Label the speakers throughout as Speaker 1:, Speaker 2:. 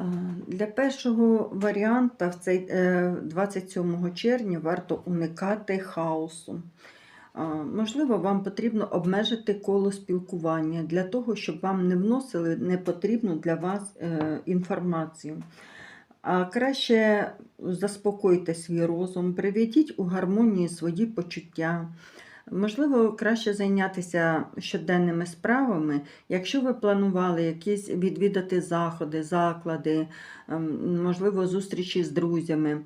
Speaker 1: Е, Для першого варіанта в цей е, 27 червня варто уникати хаосу. Е, Можливо, вам потрібно обмежити коло спілкування для того, щоб вам не вносили непотрібну для вас е, інформацію. А краще заспокойте свій розум, приведіть у гармонію свої почуття. Можливо, краще зайнятися щоденними справами, якщо ви планували якісь відвідати заходи, заклади, ем, можливо, зустрічі з друзями.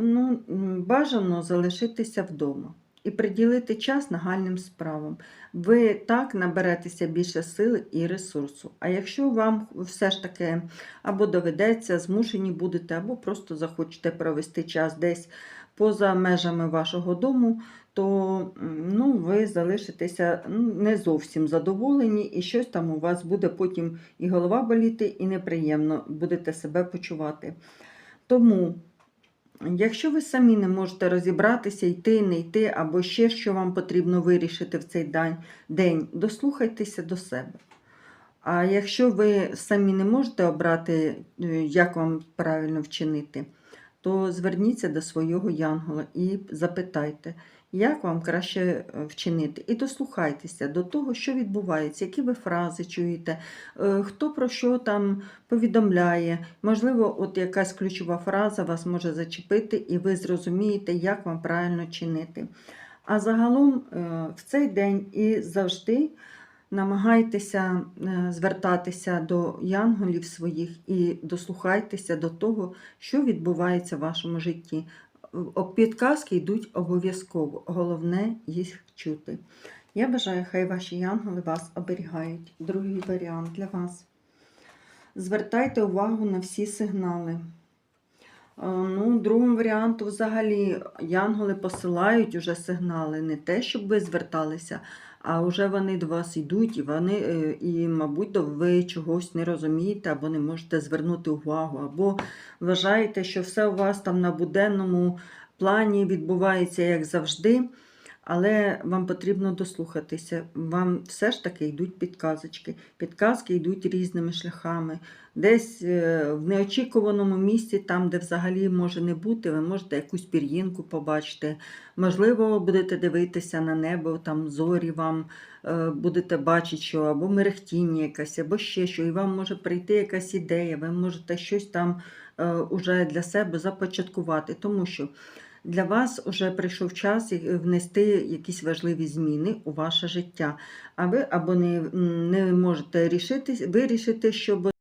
Speaker 1: Ну, бажано залишитися вдома і приділити час нагальним справам. Ви так наберетеся більше сили і ресурсу. А якщо вам все ж таки або доведеться, змушені будете, або просто захочете провести час десь поза межами вашого дому, то ну, ви залишитеся ну, не зовсім задоволені, і щось там у вас буде потім і голова боліти, і неприємно будете себе почувати. Тому, якщо ви самі не можете розібратися, йти, не йти, або ще що вам потрібно вирішити в цей день, дослухайтеся до себе. А якщо ви самі не можете обрати, е, як вам правильно вчинити, то зверніться до свого янгола і запитайте, як вам краще е, вчинити. І дослухайтеся до того, що відбувається, які ви фрази чуєте, е, хто про що там повідомляє. Можливо, от якась ключова фраза вас може зачепити, і ви зрозумієте, як вам правильно чинити. А загалом е, в цей день і завжди намагайтеся е, звертатися до янголів своїх і дослухайтеся до того, що відбувається в вашому житті. Підказки йдуть обов'язково. Головне їх чути. Я бажаю, хай ваші янголи вас оберігають. Другий варіант для вас. Звертайте увагу на всі сигнали. Е, Ну, другому варіанту взагалі янголи посилають уже сигнали, не те, щоб ви зверталися, а вже вони до вас йдуть, і вони, е, і, мабуть, ви чогось не розумієте, або не можете звернути увагу, або вважаєте, що все у вас там на буденному плані відбувається як завжди, але вам потрібно дослухатися. Вам все ж таки йдуть підказочки. Підказки йдуть різними шляхами. Десь е, в неочікуваному місці, там, де взагалі може не бути, ви можете якусь пір'їнку побачити. Можливо, будете дивитися на небо, там зорі вам е, будете бачити, що або мерехтіння якесь, або ще що, і вам може прийти якась ідея, ви можете щось там е, уже для себе започаткувати, тому що для вас вже прийшов час внести якісь важливі зміни у ваше життя. А ви або не, не можете рішити, вирішити, що